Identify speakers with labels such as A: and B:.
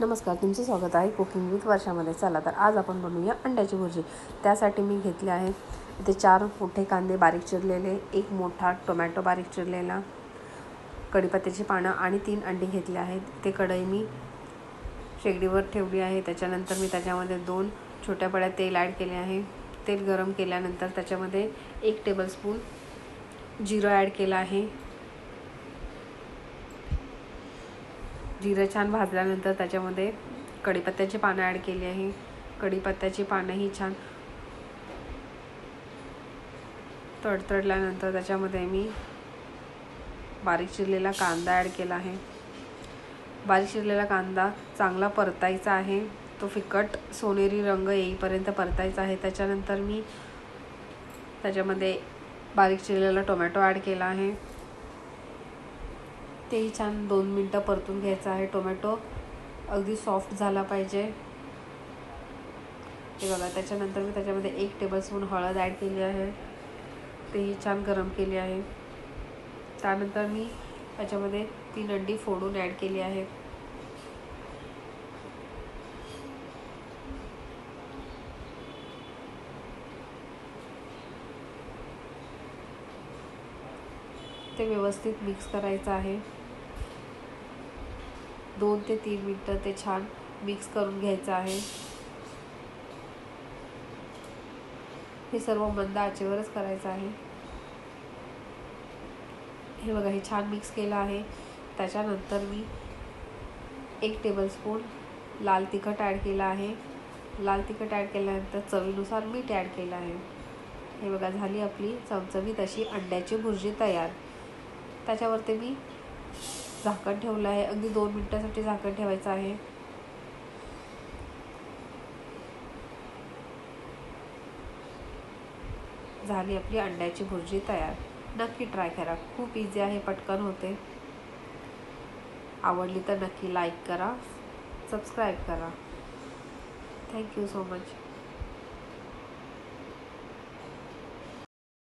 A: नमस्कार तुमचं स्वागत आहे कुकिंग विथ वर्षामध्ये. चला तर आज आपण बनवूया अंड्याची भुर्जी. त्यासाठी मी घेतले आहे इथे चार मोठे कांदे बारीक चिरलेले एक मोठा टोमॅटो बारीक चिरलेला कढीपत्त्याची पानं आणि तीन अंडी घेतले आहेत. ते कढई मी शेगडीवर ठेवली आहे. त्याच्यानंतर मी त्याच्यामध्ये दोन छोट्या पड्या तेल ॲड केले आहे. तेल गरम केल्यानंतर त्याच्यामध्ये एक टेबलस्पून जिरं ॲड केलं आहे. जिरं छान भाजल्यानंतर त्याच्यामध्ये कढीपत्त्याची पानं ॲड केली आहे. कढीपत्त्याची पानंही छान तडतडल्यानंतर त्याच्यामध्ये मी बारीक चिरलेला कांदा ॲड केला आहे. बारीक चिरलेला कांदा चांगला परतायचा आहे. तो फिकट सोनेरी रंग येईपर्यंत परतायचा आहे. त्याच्यानंतर मी त्याच्यामध्ये बारीक चिरलेला टोमॅटो ॲड केला आहे. तेही छान दोन मिनटं परतून घ्यायचं आहे. टोमॅटो अगदी सॉफ्ट झाला पाहिजे. हे बघा त्याच्यानंतर मी त्याच्यामध्ये एक टेबलस्पून हळद ॲड केली आहे. तेही छान गरम केली आहे. त्यानंतर मी त्याच्यामध्ये तीन अंडी फोडून ॲड केली आहे ते व्यवस्थित मिक्स करायचं आहे. दोन ते तीन मिनटं ते छान मिक्स करून घ्यायचं आहे. हे सर्व मंद आचेवरच करायचं आहे. हे बघा हे छान मिक्स केलं आहे. त्याच्यानंतर मी एक टेबलस्पून लाल तिखट ॲड केलं आहे. लाल तिखट ॲड केल्यानंतर चवीनुसार मीठ ॲड केलं आहे. हे बघा झाली आपली चमचमीत अशी अंड्याची भुर्जी तयार. त्याच्यावरती मी झाकण ठेवलं आहे. अगदी दोन मिनटासाठी झाकण ठेवायचं आहे. झाली आपली अंड्याची भुर्जी तयार. नक्की ट्राय करा. खूप इझी आहे पटकन होते. आवडली तर नक्की लाईक करा. सबस्क्राईब करा. Thank you so much